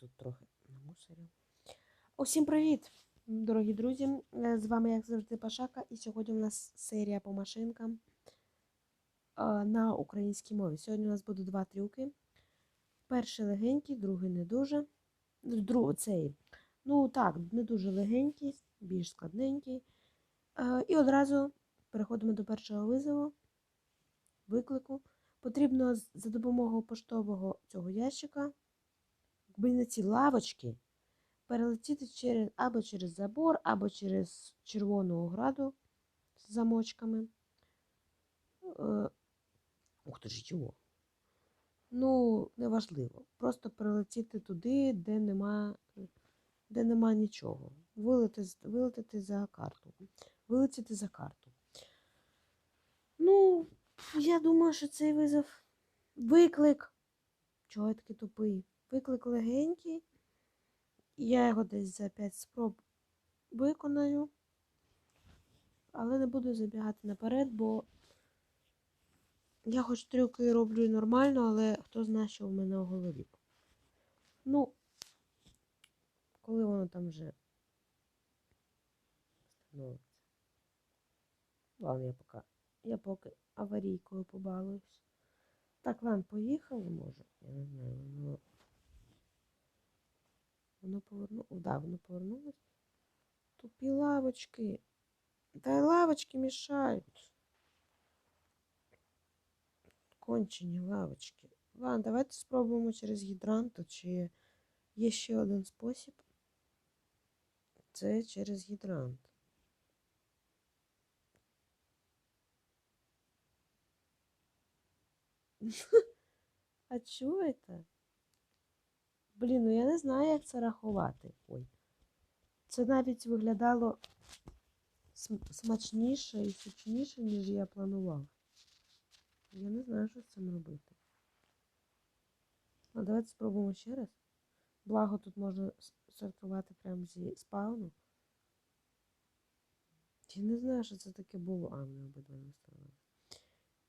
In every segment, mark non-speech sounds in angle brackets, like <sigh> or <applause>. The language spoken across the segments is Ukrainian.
тут трохи намусорив. Усім привіт, дорогі друзі! Е, З вами, як завжди, Пашака, і сьогодні у нас серія по машинкам е, на українській мові. Сьогодні у нас будуть два трюки. Перший легенький, другий не дуже. Друг, цей, ну так, не дуже легенький, більш складненький. Е, І одразу переходимо до першого визову, виклику. Потрібно за допомогою поштового цього ящика, якби на ці лавочки, перелетіти через, або через забор, або через червону ограду з замочками. Е, Ух ти ж чого. Ну, неважливо. Просто перелетіти туди, де нема, де нема нічого. Вилетити, вилетіти за карту. Вилетіти за карту. Ну, я думаю, що цей визов виклик. Чого я такий тупий? Виклик легенький. Я його десь за 5 спроб виконаю. Але не буду забігати наперед, бо я хоч трюки роблю нормально, але хто знає, що в мене в голові. Ну, коли воно там вже становиться. Ладно, я поки, я поки аварійкою побалуюсь. Так, ладно, поїхали, може. Я не знаю, воно. Повернуло. Да, воно повернулось. Тупі лавочки. Та й лавочки мішають. Кончені лавочки. Ладно, давайте спробуємо через гідрант, чи є ще один спосіб. Це через гідрант. <laughs> А чого это? Блін, ну я не знаю, як це рахувати. Ой. Це навіть виглядало смачніше і сочніше, ніж я планував. Я не знаю, що з цим робити. Ну, давайте спробуємо ще раз. Благо тут можна сортувати прямо зі спауну. Я не знаю, що це таке було. А, мене обидва не.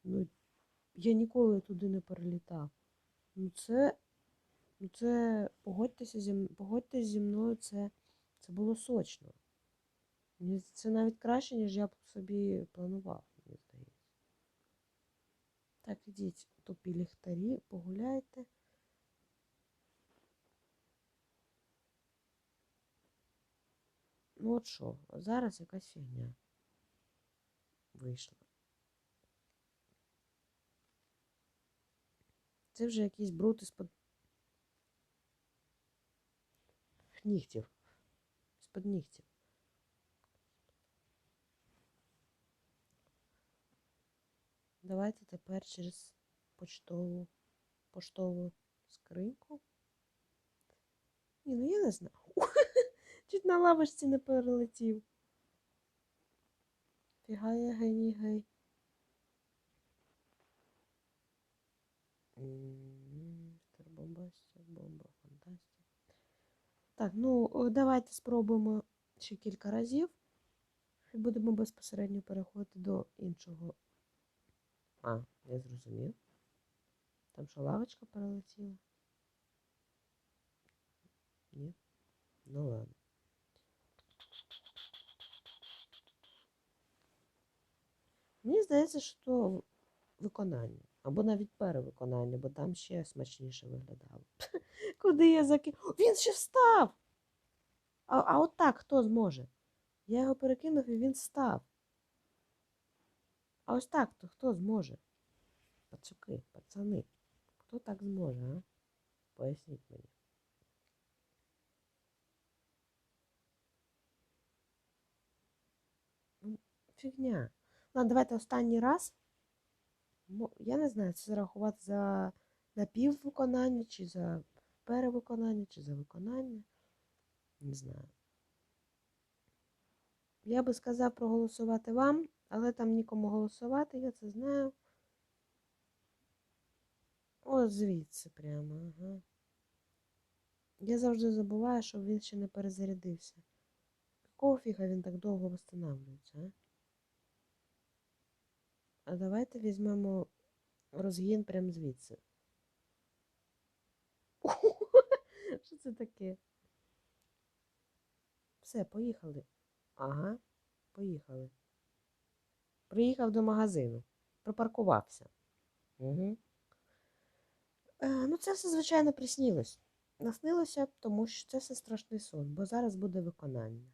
Ну, я ніколи туди не перелітав. Ну це. Ну це погодьтеся зі, м- погодьтесь зі мною, це, це було сочно. Це навіть краще, ніж я б собі планував, мені здається. Так, ідіть, тупі ліхтарі, погуляйте. Ну от що, зараз якась фігня вийшла. Це вже якийсь бруд із-под нігтів. З-под нігтів. Давайте тепер через почтову, поштову скриньку. Ні, ну я не знаю. <laughs> Чуть на лавочці не перелетів. Фіга я геній гей. Так, ну давайте спробуємо ще кілька разів. І будемо безпосередньо переходити до іншого. А, я зрозумів. Там що лавочка перелетіла? Ні? Ну ладно. Мені здається, що виконання. Або навіть перевиконання, бо там ще смачніше виглядало. <laughs> Куди я закинув? Він ще встав! А, а от так хто зможе? Я його перекинув і він встав. А ось так то хто зможе? Пацюки, пацани. Хто так зможе, а? Поясніть мені. Фігня. Ладно, давайте останній раз. Я не знаю, це зарахувати за напіввиконання, чи за перевиконання, чи за виконання. Не знаю. Я би сказав проголосувати вам, але там нікому голосувати, я це знаю. О, звідси прямо, ага. Я завжди забуваю, що він ще не перезарядився. Якого фіга він так довго встановлюється, а? А давайте візьмемо розгін прямо звідси. <laughs> Що це таке? Все, поїхали. Ага, поїхали. Приїхав до магазину, припаркувався. Угу. Е, ну, це все, звичайно, приснілось. Наснилося, тому що це все страшний сон, бо зараз буде виконання.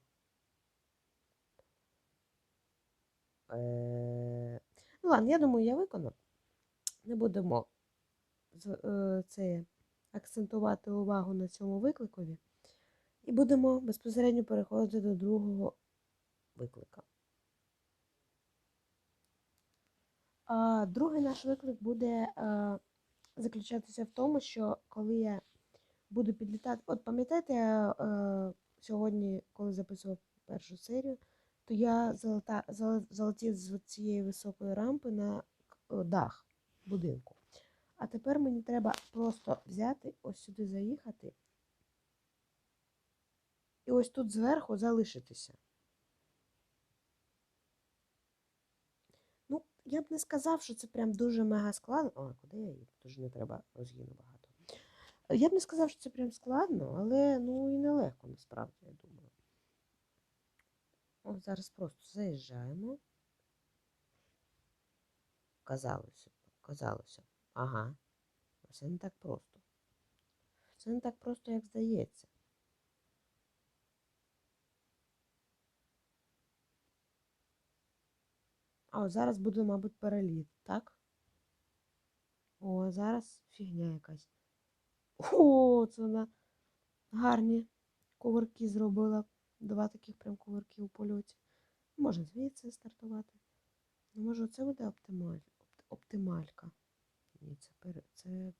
Е, ну ладно, я думаю, я виконав. Не будемо е, це, акцентувати увагу на цьому викликові. І будемо безпосередньо переходити до другого виклика. А, другий наш виклик буде а, заключатися в тому, що коли я буду підлітати. От пам'ятаєте, я е, сьогодні, коли записував першу серію, то я залета, залетів з цієї високої рампи на е, дах будинку. А тепер мені треба просто взяти, ось сюди заїхати. І ось тут зверху залишитися. Ну, я б не сказав, що це прям дуже мега складно. О, куди я їду? Тож не треба розгіну багато. Я б не сказав, що це прям складно, але ну і нелегко насправді, я думаю. От зараз просто заїжджаємо. Казалося, казалося. Ага. Все не так просто. Все не так просто, як здається. А от зараз буде, мабуть, переліт, так? О, зараз фігня якась. О, це вона гарні кувырки зробила. Два таких прям кувырки у польоті. Можна звідси стартувати. Ну, може, це буде оптималь... оптималька. Ні, це, пере... це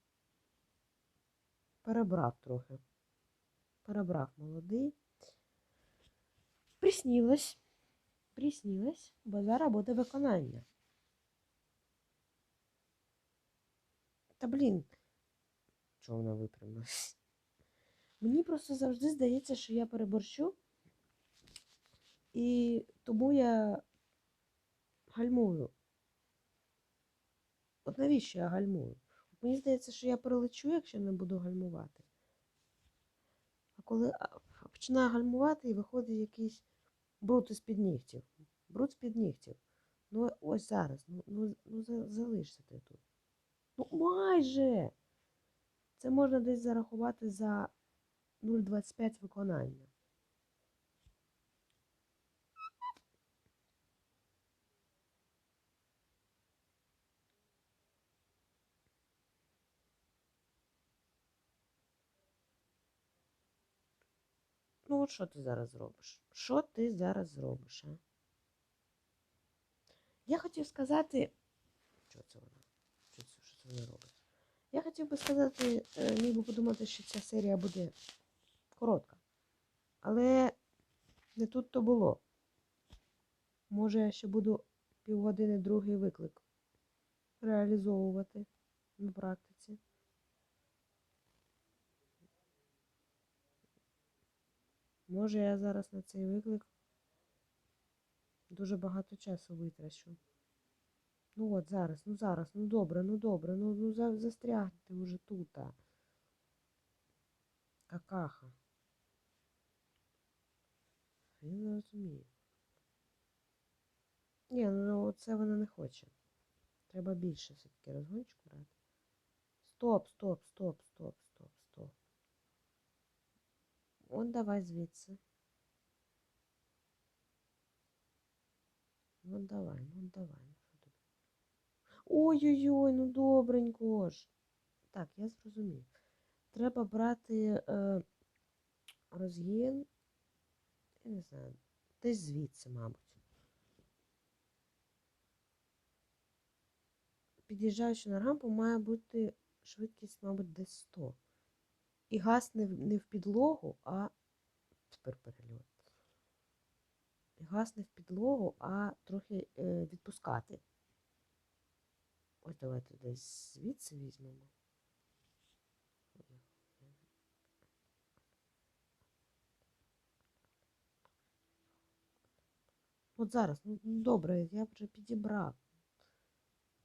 перебрав трохи. Перебрав молодий. Приснілось. Приснілось, бо зараз буде виконання. Та блін, чого вона випрямилась? Мені просто завжди здається, що я переборщу, і тому я гальмую. От навіщо я гальмую? Мені здається, що я перелечу, якщо не буду гальмувати. А коли починаю гальмувати і виходить якийсь бруд із-під нігтів. Бруд з-під нігтів. Ну ось зараз. Ну, ну, ну залишся ти тут. Ну майже. Це можна десь зарахувати за 0,25 виконання. Ну, от що ти зараз зробиш? Що ти зараз зробиш, а? Я хотів сказати. Що це вона? Що це, що це вона робить? Я хотів би сказати, е, міг би подумати, що ця серія буде коротка. Але не тут то було. Може, я ще буду півгодини другий виклик реалізовувати на практиці. Може, я зараз на цей виклик дуже багато часу витрачу. Ну от зараз, ну зараз, ну добре, ну добре, ну, ну за- застрягньте уже тут. а. Какаха. Я не розумію. Ні, ну це вона не хоче. Треба більше все-таки розгончику брати. Стоп, стоп, стоп, стоп. От давай звідси. Ну давай, ну давай. Ну? Ой-ой-ой, ну добренько ж. Так, я зрозумів. Треба брати е, розгін. Я не знаю, десь звідси, мабуть. Під'їжджаючи на рампу, має бути швидкість, мабуть, десь 100. І газ не в, підлогу, а тепер перельот. Газ не в підлогу, а трохи е, відпускати. Ось давайте десь звідси візьмемо. От зараз, ну ну, добре, я вже підібрав.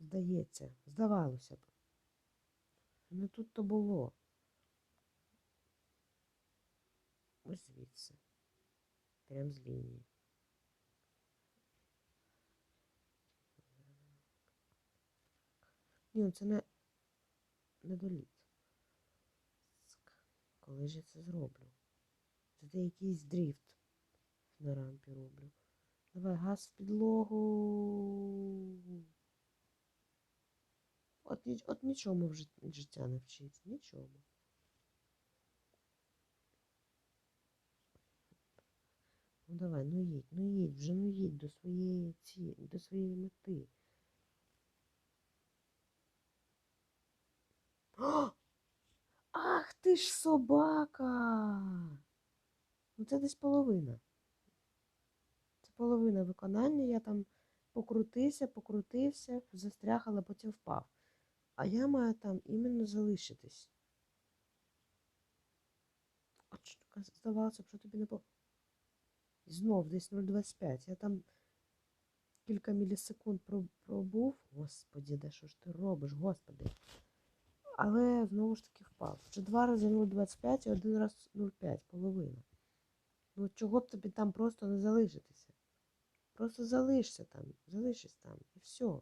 Здається, здавалося б. Не тут то було. Прям з лінії. Ні, ну це не недоліт. Коли ж я це зроблю? Це ти якийсь дріфт на рампі роблю. Давай газ в підлогу. От, от нічому в жит- життя не вчить. Нічому. Ну давай, ну їдь, ну їдь, вже ну їдь до своєї ці, до своєї мети. О! Ах ти ж собака! Ну це десь половина. Це половина виконання. Я там покрутився, покрутився, застряг, але потім впав. А я маю там іменно залишитись. А каз- здавалося б, що тобі не по. І знов десь 0,25. Я там кілька мілісекунд пробув. Господі, да що ж ти робиш, господи. Але знову ж таки впав. Вже два рази 0,25 і один раз 0,5, половина. Ну чого б тобі там просто не залишитися? Просто залишся там, залишись там, і все.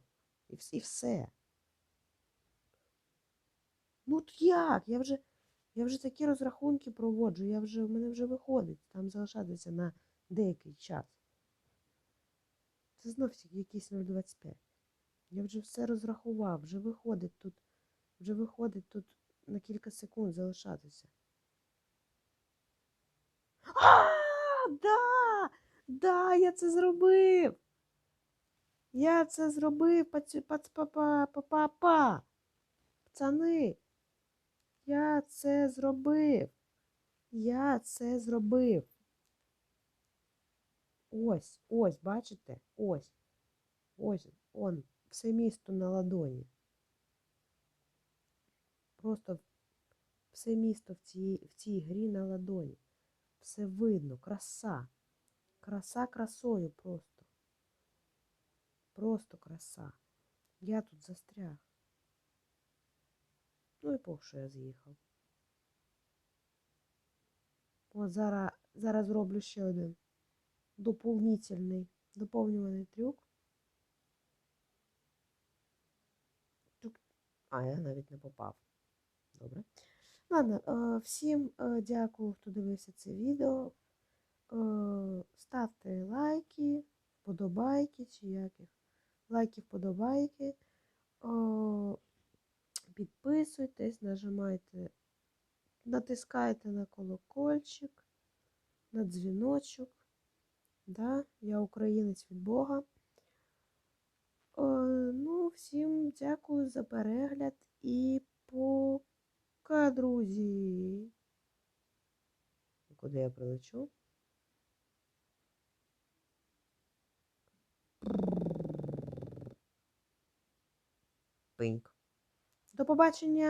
І, вс- і все. Ну от як? Я вже, я вже такі розрахунки проводжу, я вже, в мене вже виходить там залишатися на деякий час. Це знов якийсь 0,25. Я вже все розрахував, вже виходить тут, вже виходить тут на кілька секунд залишатися. А, да! Да, я це зробив. Я це зробив, паці- пац- па-па, па-па-па. Пацани, я це зробив. Я це зробив. Ось, ось, бачите? Ось. Ось, он, все місто на ладоні. Просто все місто в цій, в цій грі на ладоні. Все видно, краса. Краса красою просто. Просто краса. Я тут застряг. Ну і пох, що я з'їхав. От зараз, зараз зроблю ще один доповнительний, доповнюваний трюк. А, я навіть не попав. Добре. Ладно, е, всім е, дякую, хто дивився це відео. Е, Ставте лайки, вподобайки чи як їх. Лайки, вподобайки. Підписуйтесь, нажимайте, натискайте на колокольчик, на дзвіночок. Да, я українець від Бога. Е, ну, всім дякую за перегляд і пока, друзі. Куди я прилечу? Пиньк. До побачення!